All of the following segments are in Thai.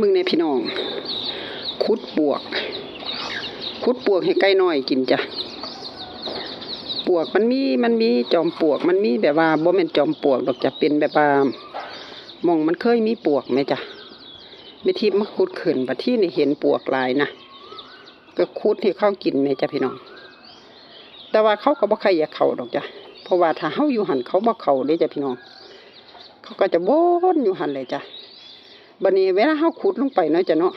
มึงในพี่น้อง คุดปวก คุดปวกให้ไก่น้อยกินจ้ะปวกมันมีมันมีจอมปวก มันมีแบบว่าบ่แม่นจอมปวกดอกจะเป็นแบบว่ามองมันเคยมีปวกไหมจ้ะไม่ทิพมาคุดขึ้นบัดที่นี่เห็นปวกลายนะก็คุดให้เข้ากินไหมจ้ะพี่น้อง แต่ว่าเขาก็บ่ใครอยากเขาดอกจ้ะเพราะว่าถ้าเฮาอยู่หันเขาบ่เขาเด้จ้ะพี่น้อง เขาก็จะวนอยู่หันเลยจ้ะ บัดนี้เวลาเฮาขุดลงไปเนาะจ้ะเนาะ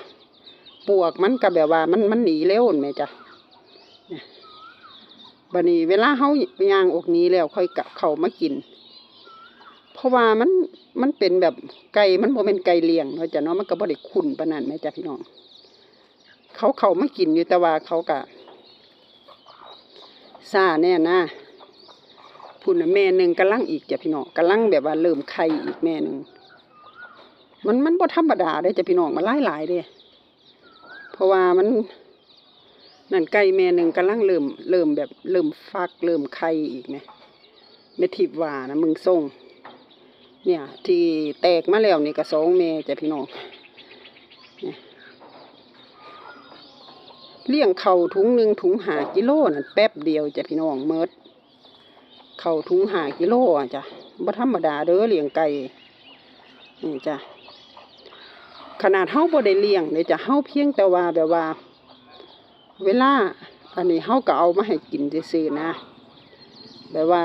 ปวกมันก็แบบว่ามันมันหนีเร็วนั่นแหมจ้ะบัดนี้เวลาเฮาย่างอกนี้แล้วค่อยกะเขามากิน เพราะว่ามันมันเป็นแบบไก่มันบ่เป็นไก่เลี้ยงเนาะจ้ะเนาะมันก็บ่ได้ขุ่นปานนั้นแหมจ้ะพี่น้อง เขาเขามากินอยู่แต่ว่าเขาก็ซ่าแน่นะพุ่นน่ะแม่หนึ่งกำลังอีกจ้ะพี่น้องกำลังแบบว่าเริ่มไข่อีกแม่หนึ่ง มันมันบ่ธรรมดาเด้จ้ะพี่น้องมันหลายหลายเด้เพราะว่ามันนั่นไก่แม่หนึ่งกำลังเริ่มเริ่มแบบเริ่มฟักเริ่มไข่อีกไงเมทิบว่านะมึงส่ง เนี่ย ที่แตกมาแล้วนี่ก็สองแม่จ้ะพี่น้องเนี่ยเลี้ยงเข่าถุงหนึ่งถุงหากิโลนั่นแป๊บเดียวจ้ะพี่น้องเมิดเข่าถุงหากิโลอะจ้ะบ่ธรรมดาเด้อเลี้ยงไก่นี่จ้ะ ขนาดเฮาบ่ได้เลี้ยงเลยจะเฮาเพียงแต่ว่าแบบว่า เวลาอันนี้เฮาก็เอามาให้กินซื่อๆนะแบบว่า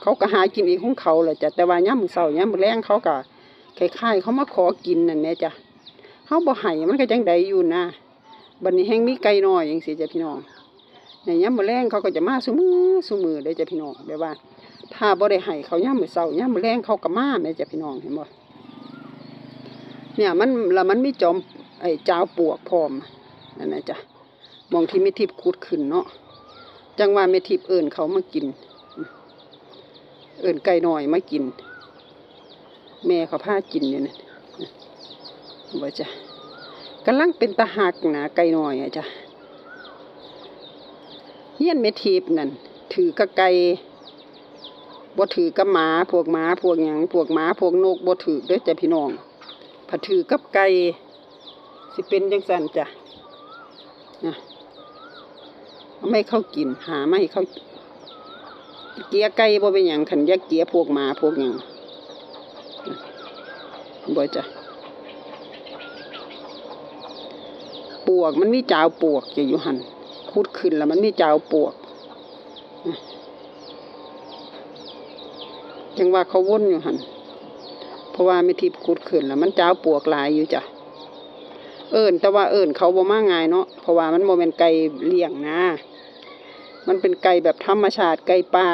เขาก็หากินเองของเขาแหละจ้ะแต่ว่ายามมือเช้ายามมือแลงเขาก็คล้ายๆเขามาขอกินนั่นแหละจ้ะเฮาบ่ให้มันก็จังไดอยู่นะบัดนี้แฮงมีไก่น้อยจังซี่จ้ะพี่น้องในยามมื้อแลงเขาก็จะมาซุมือซุมือเด้จ้ะพี่น้องแบบว่า ถ้าบ่ได้ให้เขายามมือเช้ายามมือแลงเขาก็มาแม่จ้ะพี่น้องเห็นบ่ เนี่ยมันแล้วมันมีจอมไอ้เจ้าปวกพร้อมนั่นนะจ๊ะมองที่เมทิพขุดขึ้นเนาะจังว่าเมทิพเอิญเขามากิน เอิญไก่หน่อยมากิน แม่เขาพากินเนี่ยนะว่าจ้ะกำลังเป็นตาหักนะไก่หน่อยอะจ้ะเฮียนเมทิพนั่นถือกระไก่บ่ถือกระหมาพวกหมาพวกหยังพวกหมาพวกนกบ่ถือเด้อจ้ะพี่น้อง ผัดถือกับไก่สิเป็นจังสันจ้ะนะเอาไม่เข้ากิน หาไม่เข้าเกียไก่บ่เป็นอย่างขันยักเกียพวกหมาพวกอย่างบ่จ้ะปวกมันมีจาวปวกจะอยู่หันคุดขึ้นแล้วมันมีจาวปวกจังว่าเขาวนอยู่หัน เพราะว่าไม่ทิพย์ขุดขึ้นแล้วมันเจ้าปวกหลายอยู่จ้ะเอิญแต่ว่าเอิญเขาบ่มาง่ายเนาะเพราะว่ามันโมเป็นไก่เลี้ยงนะ มันเป็นไก่แบบธรรมชาติไก่ป่า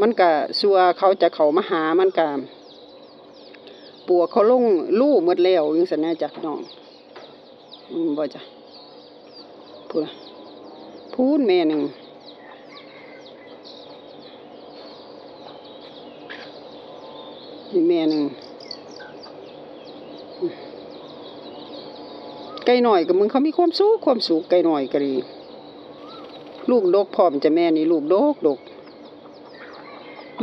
มันก็สัวเขาจะเขามาหามันก็ปวกเขาลงลู่หมดแล้วยังสันนะจ้ะพี่น้องอืมบ่จ้ะพูดพูดแม่หนึ่ง อีกแม่หนึ่งไก่หน่อยกับมึงเขามีความสุขความสุขไก่หน่อยก็ดีลูกดกพร้อมจะแม่นี่ลูกดกดก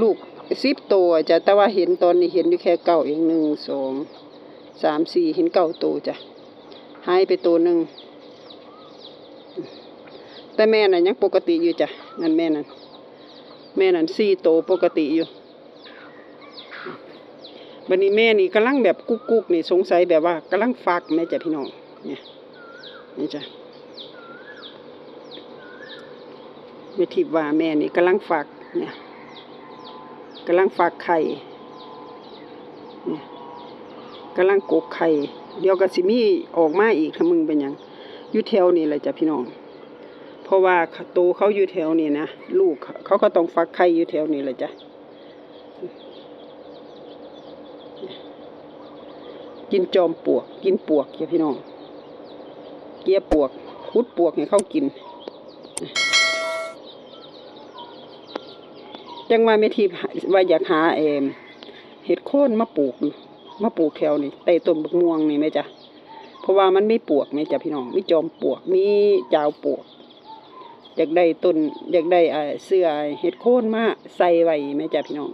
ลูกสิบตัวจะแต่ว่าเห็นตอนนี้เห็นอยู่แค่เก้าเองหนึ่งสองสามสี่เห็นเก้าตัวจ้ะหายไปตัวหนึ่งแต่แม่น่ะยังปกติอยู่จ้ะนั่นแม่นั่นแม่นั่นสี่ตัวปกติอยู่ บันนี้แม่นี่กำลังแบบกุกกุกนี่สงสัยแบบว่ากำลังฟักแม่จ้ะพี่น้องเนี่ยนี่จ้ะแม่ทิพว่าแม่นี่กำลังฟักเนี่ยกำลังฟักไข่เนี่ยกำลังกกไข่เดี๋ยวก็สิมีออกมาอีกถ้ามึงเป็นยังอยู่แถวนี่แหละจ้ะพี่น้อง เพราะว่าโตเขาอยู่แถวนี่นะลูกเขาก็ต้องฟักไข่อยู่แถวนี่แหละจ้ะ กินจอมปวก กินปวกอย่าพี่น้อง เกียปวกคุดปวกให้เขากิน จังว่าไม่ทีว่าอยากหาเอมเห็ดโค่นมาปลูกอยู่มาปลูกแถวนี่ใต้ต้นบักม่วงนี่ไหมจ๊ะเพราะว่ามันไม่ปวกไหมจ๊ะพี่น้องมีจอมปวกมีจาวปวก อยากได้ต้นอยากได้เสื้อเห็ดโค่นมาใส่ไว้ไหมจ๊ะพี่น้อง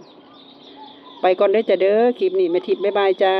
ไปก่อนเด้จ้ะเด้อคลิปนี้แม่ทิพย์บ๊ายบายจ้า